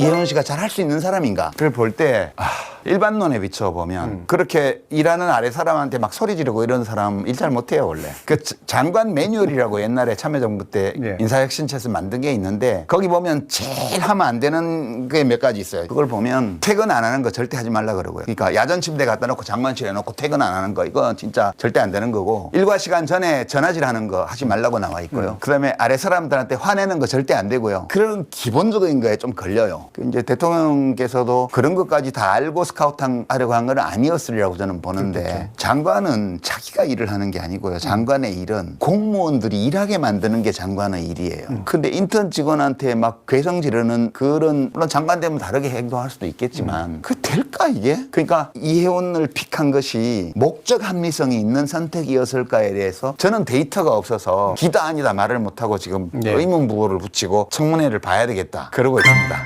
이혜원 씨가 잘 할 수 있는 사람인가? 그걸 볼때 아, 일반론에 비춰보면 그렇게 일하는 아래 사람한테 막 소리 지르고 이런 사람 일 잘 못해요 원래. 그 자- 장관 매뉴얼이라고 옛날에 참여정부 때 예. 인사혁신처에서 만든 게 있는데 거기 보면 제일 하면 안 되는 게 몇 가지 있어요. 그걸 보면 퇴근 안 하는 거 절대 하지 말라 그러고요. 그러니까 야전 침대 갖다 놓고 장관실에 놓고 퇴근 안 하는 거 이건 진짜 절대 안 되는 거고 일과 시간 전에 전화질 하는 거 하지 말라고 나와 있고요. 그다음에 아래 사람들한테 화내는 거 절대 안 되고요. 그런 기본적인 거에 좀 걸려요. 그 이제 대통령께서도 그런 것까지 다 알고 스카우트 하려고 한 건 아니었으리라고 저는 보는데 장관은 자기가 일을 하는 게 아니고요. 장관의 일은 공무원들이 일하게 만드는 게 장관의 일이에요. 근데 인턴 직원한테 막 괴성 지르는 그런 물론 장관 되면 다르게 행동할 수도 있겠지만 그 될까 이게? 그러니까 이혜원을 픽한 것이 목적 합리성이 있는 선택이었을까에 대해서 저는 데이터가 없어서 기다 아니다 말을 못하고 지금 네. 의문부호를 붙이고 청문회를 봐야 되겠다 그러고 있습니다.